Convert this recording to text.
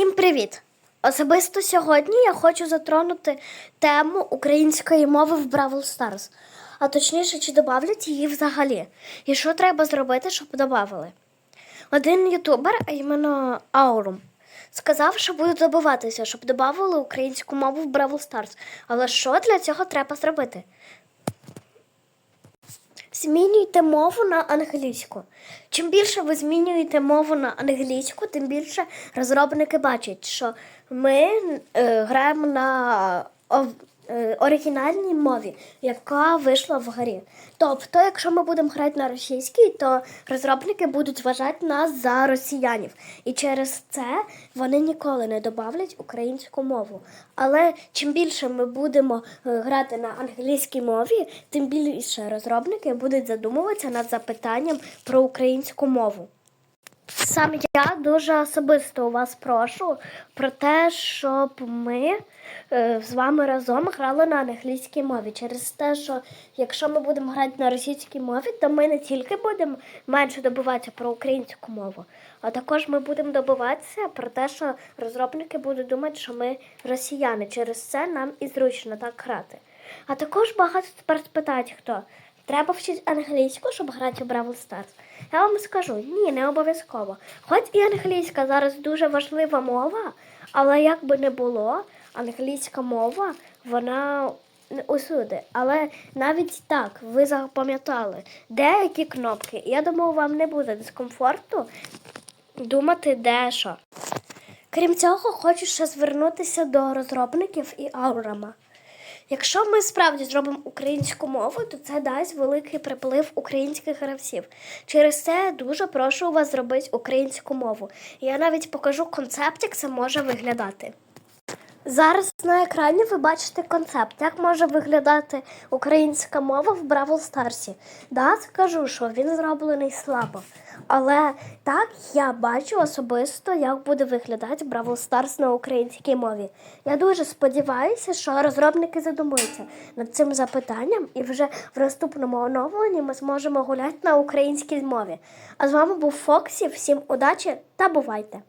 Всім привіт! Особисто сьогодні я хочу затронути тему української мови в Бравл Старс. А точніше, чи додавлять її взагалі. І що треба зробити, щоб додавали. Один ютубер, а іменно Аурум, сказав, що буде добиватися, щоб додавали українську мову в Бравл Старс. Але що для цього треба зробити? Змінюйте мову на англійську. Чим більше ви змінюєте мову на англійську, тим більше розробники бачать, що ми е, граємо на оригінальній мові, яка вийшла в грі. Тобто, якщо ми будемо грати на російській, то розробники будуть вважати нас за росіянів. І через це вони ніколи не добавлять українську мову. Але чим більше ми будемо е, грати на англійській мові, тим більше розробники будуть задумуватися над запитанням про українську мову. Сам я дуже особисто у вас прошу про те, щоб ми е, з вами разом грали на англійській мові. Через те, що якщо ми будемо грати на російській мові, то ми не тільки будемо менше добиватися про українську мову, а також ми будемо добиватися про те, що розробники будуть думати, що ми росіяни. Через це нам і зручно так грати. А також багато тепер спитають, хто треба вчити англійську, щоб грати у Бравл Старс. Я вам скажу, ні, не обов'язково. Хоч і англійська зараз дуже важлива мова, але як би не було, англійська мова, вона усюди. Але навіть так, ви запам'ятали деякі кнопки. Я думаю, вам не буде дискомфорту думати, де що. Крім цього, хочу ще звернутися до розробників і аурама. Якщо ми справді зробимо українську мову, то це дасть великий приплив українських гравців. Через це дуже прошу вас зробити українську мову. Я навіть покажу концепт, як це може виглядати. Зараз на екрані ви бачите концепт, як може виглядати українська мова в Бравл Старсі. Да, скажу, що він зроблений слабо. Але так я бачу особисто, як буде виглядати Бравл Старс на українській мові. Я дуже сподіваюся, що розробники задумуються над цим запитанням, і вже в наступному оновленні ми зможемо гуляти на українській мові. А з вами був Фоксі. Всім удачі та бувайте!